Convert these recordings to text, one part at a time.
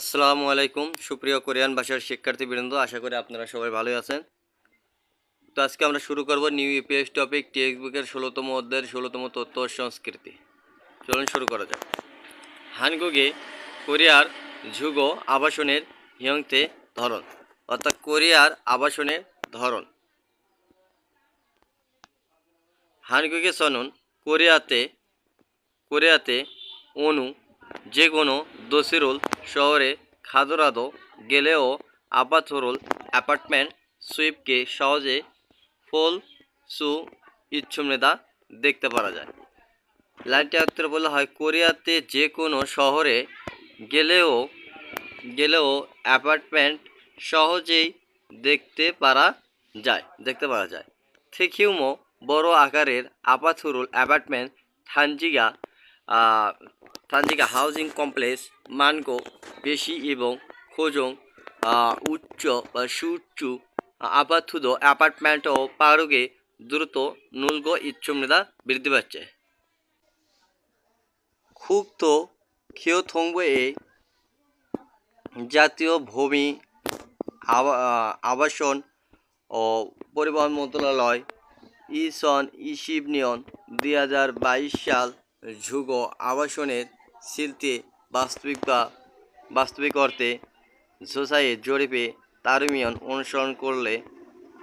আসসালামু আলাইকুম, সুপ্রিয় কোরিয়ান ভাষার শিক্ষার্থীবৃন্দ, আশা করি আপনারা সবাই ভালোই আছেন। তো আজকে আমরা শুরু করব নিউ ইপিএস টপিক টেক্সট বুকের ষোলোতম অধ্যায়ের ষোলোতম তথ্য ও সংস্কৃতি। চলুন শুরু করা যাক। হানগুগে কোরিয়ার ঝুগো আবাসনের হিয়ংতে ধরন, অর্থাৎ কোরিয়ার আবাসনের ধরন। হানগুগে সনুন কোরিয়াতে কোরিয়াতে অনু যে কোনো দোসিরুল শহরে খাদরাদো গেলেও আপাথরুল অ্যাপার্টমেন্ট সুইপকে সহজে ফুল সু ইচ্ছুমৃদা দেখতে পারা যায়। লাইনটি উত্তরে বলা হয়, কোরিয়াতে যে কোনো শহরে গেলেও গেলেও অ্যাপার্টমেন্ট সহজেই দেখতে পারা যায়, দেখতে পারা যায়। থেকিউমো বড় আকারের আপাথুরুল অ্যাপার্টমেন্ট থানজিগা থানজিগা হাউজিং কমপ্লেক্স মানগো বেশি এবং খোজং উচ্চ বা সুউচ্চ আপাথুদ অ্যাপার্টমেন্ট ও পারুগে দ্রুত নুলগো ইচ্ছুমৃদা বৃদ্ধি পাচ্ছে। খুক্ত খিওথংবে জাতীয় ভূমি আবা- আবাসন ও পরিবহন মন্ত্রণালয় ইসন ইসিবনিয়ন দুই হাজার বাইশ সাল যুগ আবাসনের শিল্পে বাস্তবিক বা বাস্তবিক অর্থে সোসাইয়ের জরিপে তারুমিয়ন অনুসরণ করলে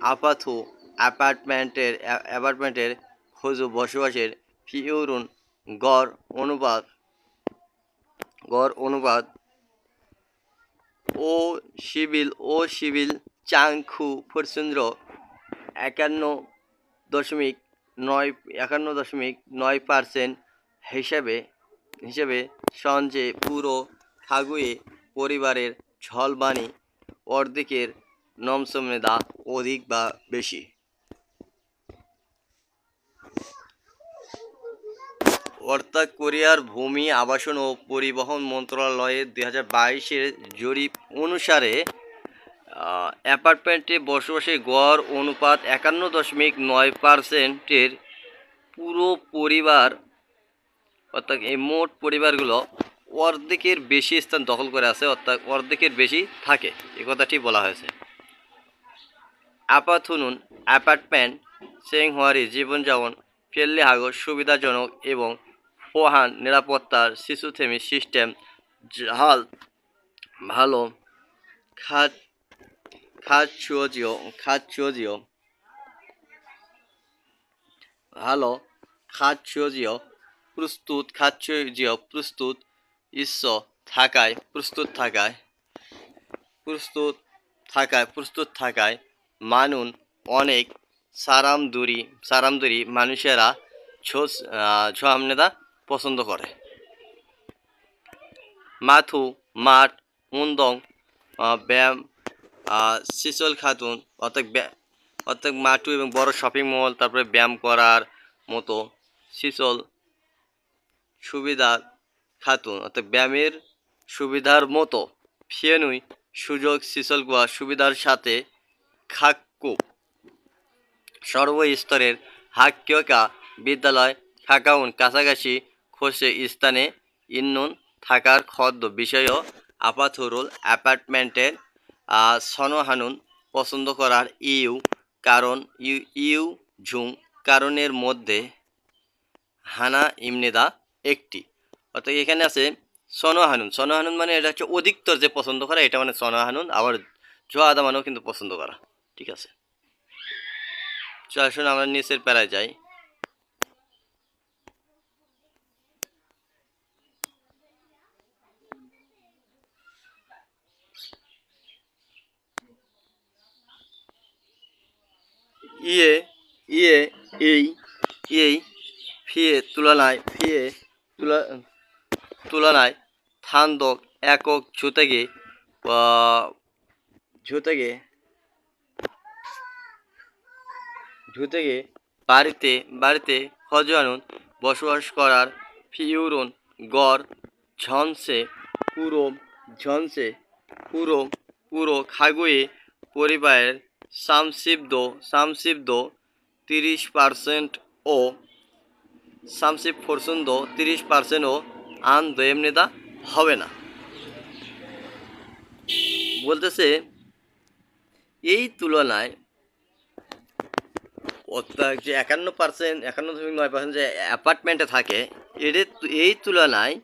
আপাথু অ্যাপার্টমেন্টের অ্যাপার্টমেন্টের খোঁজ বসবাসের ফিউরুন গড় অনুপাত গড় অনুপাত ও সিভিল ও সিভিল চাংখু ফরচন্দ্র একান্ন দশমিক নয়, একান্ন দশমিক নয় পার্সেন্ট হিসাবে, হিসেবে সঞ্চে পুরো খাগুয়ে পরিবারের ঝলবানি অর্ধেকের নমসমেদা অধিক বা বেশি। অর্থাৎ কোরিয়ার ভূমি, আবাসন ও পরিবহন মন্ত্রণালয়ের দুই হাজার বাইশের জরিপ অনুসারে অ্যাপার্টমেন্টে বসবাসের গড় অনুপাত একান্ন দশমিক নয় পার্সেন্টের পুরো পরিবার অর্থাৎ এই মোট পরিবারগুলো অর্ধেকের বেশি স্থান দখল করে আছে, অর্থাৎ অর্ধেকের বেশি থাকে, এ কথাটি বলা হয়েছে। আপাথুনুন অ্যাপার্টমেন্ট, সেংহুয়ারি, জীবনযাপন ফেললে হাগো সুবিধাজনক এবং ফোহান, নিরাপত্তার শিশু থেমি সিস্টেম হাল ভালো, খাদ খাদ খাত খাচ্ছিও খাচ্ছিও ভালো খাদ খাচ্ছিও প্রস্তুত খাচ্ছিও প্রস্তুত ইস্য থাকায় প্রস্তুত থাকায় প্রস্তুত থাকায় প্রস্তুত থাকায় মানুন অনেক সারামদুরি সারামদুরি মানুষেরা ছোয়ামনেদা পছন্দ করে। মাথু, মাঠ, মুন্দং ব্যায়াম শিশল খাতুন, অর্থাৎ অর্থাৎ মাঠু এবং বড় শপিং মল তারপরে ব্যায়াম করার মতো শিশল সুবিধার খাতুন, অর্থাৎ ব্যায়ামের সুবিধার মতো। ফিয়েনুই সুযোগ শিশল গোয়া সুবিধার সাথে খাক্কু। সর্বস্তরের হাক্যকা বিদ্যালয় থাকাউন কাছাকাছি খোসে স্থানে ইন্নুন থাকার খদ্দ বিষয়ও আপাথুরুল অ্যাপার্টমেন্টের সনহানুন পছন্দ করার ইউ কারণ, ইউ ইউ ঝুং কারণের মধ্যে হানা ইমনেদা একটি। অর্থাৎ এখানে আছে সনহানুন সনহানুন মানে এটা হচ্ছে অধিকতর যে পছন্দ করা, এটা মানে সনহানুন আবার জো আদা মানেও কিন্তু পছন্দ করা। ঠিক আছে? চল আসুন, আমরা নিচের প্যারায় যাই। ইয়ে ইয়ে এই এই, ফিয়ে, তুলনায় ফিয়ে তুলা, তুলনায় থান্দক একক ঝুতেগে ঝুতেগে ঝুতেগে বাড়িতে বাড়িতে খজানুন বসবাস করার ফিউরন গড় ঝনসে পুরো ঝনসে পুরো পুরো খাগুয়ে পরিবারের সামশিব্দ সামশিব্দ তিরিশ পার্সেন্ট ও সামশিব ফরসুন্দ তিরিশ পার্সেন্টও আন দয়েমনেদা হবে না। বলতেছে, এই তুলনায় যে একান্ন পার্সেন্ট, একান্ন দশমিক নয় পার্সেন্ট যে অ্যাপার্টমেন্টে থাকে, এদের এই তুলনায়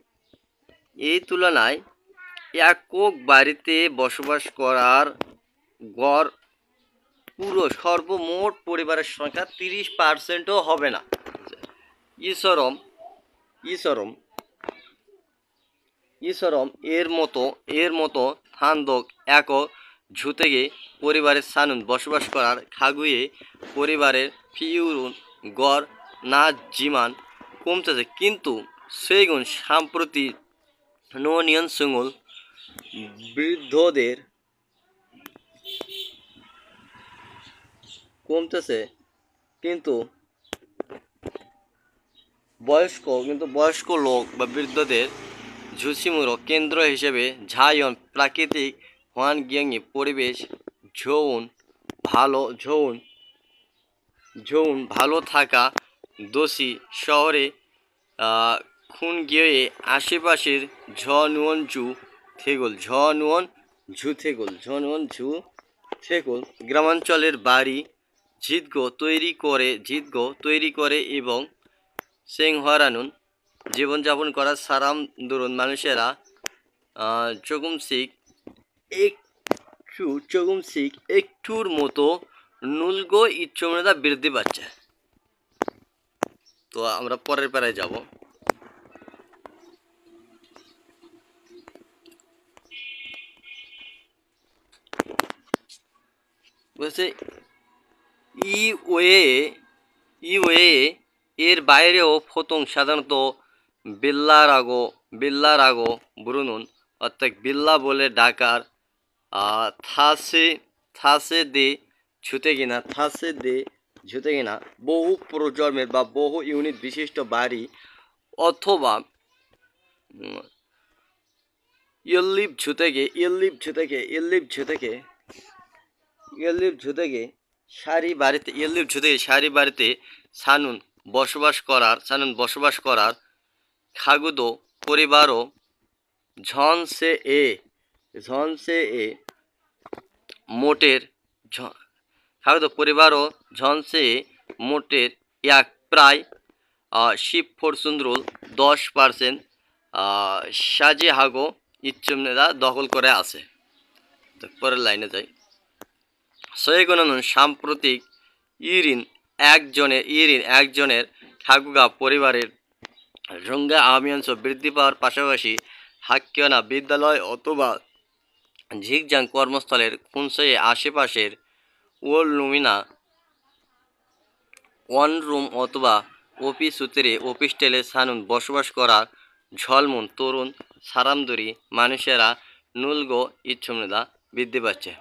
এই তুলনায় একক বাড়িতে বসবাস করার গড় পুরো সর্বমোট পরিবারের সংখ্যা তিরিশ পার্সেন্টও হবে না। ইসরম ইসরম ইসরম এর মতো এর মতো হান্দক এক ঝুতেগে পরিবারের সানুন বসবাস করার খাগুয়ে পরিবারের ফিউরুন গড় না জিমান কমতেছে। কিন্তু সেগুন সাম্প্রতি ননিয়ন সুঙ্গুল বৃদ্ধদের কমতেছে। কিন্তু বয়স্ক, কিন্তু বয়স্ক লোক বা বৃদ্ধদের ঝুসিমুরো কেন্দ্র হিসেবে ঝায়ন, প্রাকৃতিক হোয়ান গিয়াংয়ে পরিবেশ ঝৌন ভালো ঝৌন ঝৌন ভালো থাকা দোষী শহরে খুন গিয়ে আশেপাশের ঝ নুয়ন জু থেগল, ঝ নুয়ন ঝু থেগল, ঝ নুয়ন ঝু থেগল গ্রামাঞ্চলের বাড়ি ঝিদগো তৈরি করে ঝিদগো তৈরি করে এবং সেং হরানুন জীবনযাপন করার সারাম দরুন মানুষেরা চগুম শিখ একটু, চগুম শিখ একটুর মতো নুলগো ইচ্ছমনতা বৃদ্ধি পাচ্ছে। তো আমরা পরের প্যারায় যাব। বলছে, ই ওয়ে ই ওয়ে এর বাইরেও ফতং সাধারণত বিল্লার রাগো বিল্লার রাগো ব্রুনুন, অর্থাৎ বিল্লা বলে ডাকার থাসে থাসে দে ছুতে কিনা থাসে দে ঝুতে কিনা বহু প্রজন্মের বা বহু ইউনিট বিশিষ্ট বাড়ি অথবা ইল্লিপ ঝুতেকে ইল্লিপ ঝুতেকে ইল্লিপ ঝুতেকে ইল্লিপ ঝুতেকে সারি বাড়িতে ইল্লিপ ঝুতেকে সারি বাড়িতে সানুন বসবাস করার সানুন বসবাস করার খাগুদো পরিবারও ঝন সে এ ঝন সে এ মোটের খাগুদো পরিবারও ঝন সে এ মোটের এক প্রায় শিব ফরসুন্দ্রুল দশ পার্সেন্ট সাজে হাগো ইচ্ছুমনেদা দখল করে আছে। পরের লাইনে যাই। সৈগুণন সাম্প্রতিক ইরিন একজনের ইরিন, একজনের ঠাকুগা পরিবারের রঙ্গা আমিয়াংশ বৃদ্ধি পাওয়ার পাশাপাশি হাক্কিয়না বিদ্যালয় অথবা ঝিকজাং কর্মস্থলের খুনসয়ে আশেপাশের ওল লুমিনা ওয়ান রুম অথবা অফিস সূত্রে অফিস টেলে সানুন বসবাস করার ঝলমুন তরুণ সারামদুরি মানুষেরা নুলগো ইচ্ছমনেদা বৃদ্ধি পাচ্ছে।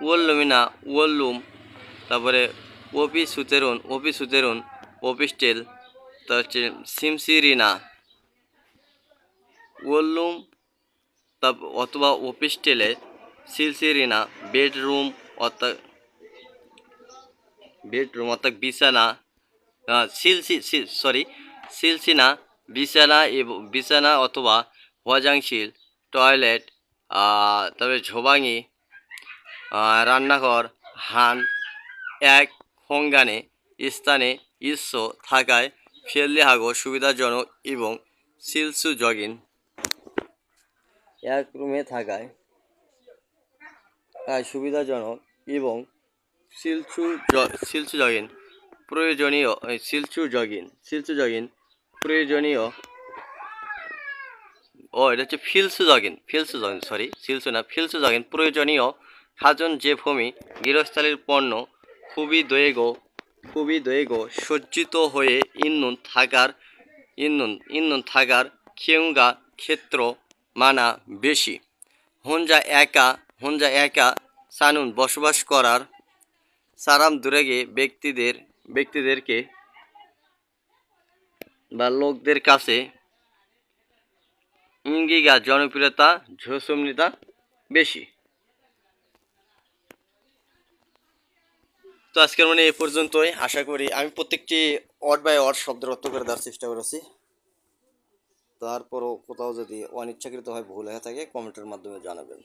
ওয়াল্লুমিনা ওয়াল্লুম তারপরে অফিস সুতেরুন অফিস সুতেরুন অফিস স্টেল তার হচ্ছে সিমসিরিনা, ওয়াল্লুম তারপর অথবা অফিস টেলে সিলসিরিনা, বেডরুম অর্থাৎ বেডরুম অর্থাৎ বিছানা সিলসি সরি, সিলসিনা, বিছানা এবং, বিছানা অথবা হজাংশিল টয়লেট তারপরে ঝোবাঙি রান্নাঘর, হান এক খঙ্গানে স্থানে ইস্য থাকায় ফেললে হাগো সুবিধাজনক এবং সিলসু জগিন এক রুমে থাকায় সুবিধাজনক এবং সিলচু সিলচু জগিন প্রয়োজনীয় সিলচু জগিন সিলচু জগিন প্রয়োজনীয়। ও, এটা হচ্ছে ফিলসু জগিন ফিলসু জগিন সরি সিলসু না, ফিলসু জগিন প্রয়োজনীয়। খাজন যে ভূমি গৃহস্থালির পণ্য খুবই দৈগ খুবই দৈগ সজ্জিত হয়ে ইন্নুন থাকার ইন্নুন ইন্নুন থাকার খেউঙ্গা ক্ষেত্র মানা বেশি। হঞ্জা একা হঞ্জা একা সানুন বসবাস করার সারাম দূরেগে ব্যক্তিদের, ব্যক্তিদেরকে বা লোকদের কাছে ইঙ্গিগা জনপ্রিয়তা ঝোসমনিতা বেশি। তো আজকের মানে এ পর্যন্তই। আশা করি আমি প্রত্যেকটি ওয়ার্ড বাই ওয়ার্ড শব্দের অর্থ করে দেওয়ার চেষ্টা করেছি। তারপরও কোথাও যদি অনিচ্ছাকৃত হয়, ভুল হয়ে থাকে, কমেন্টের মাধ্যমে জানাবেন।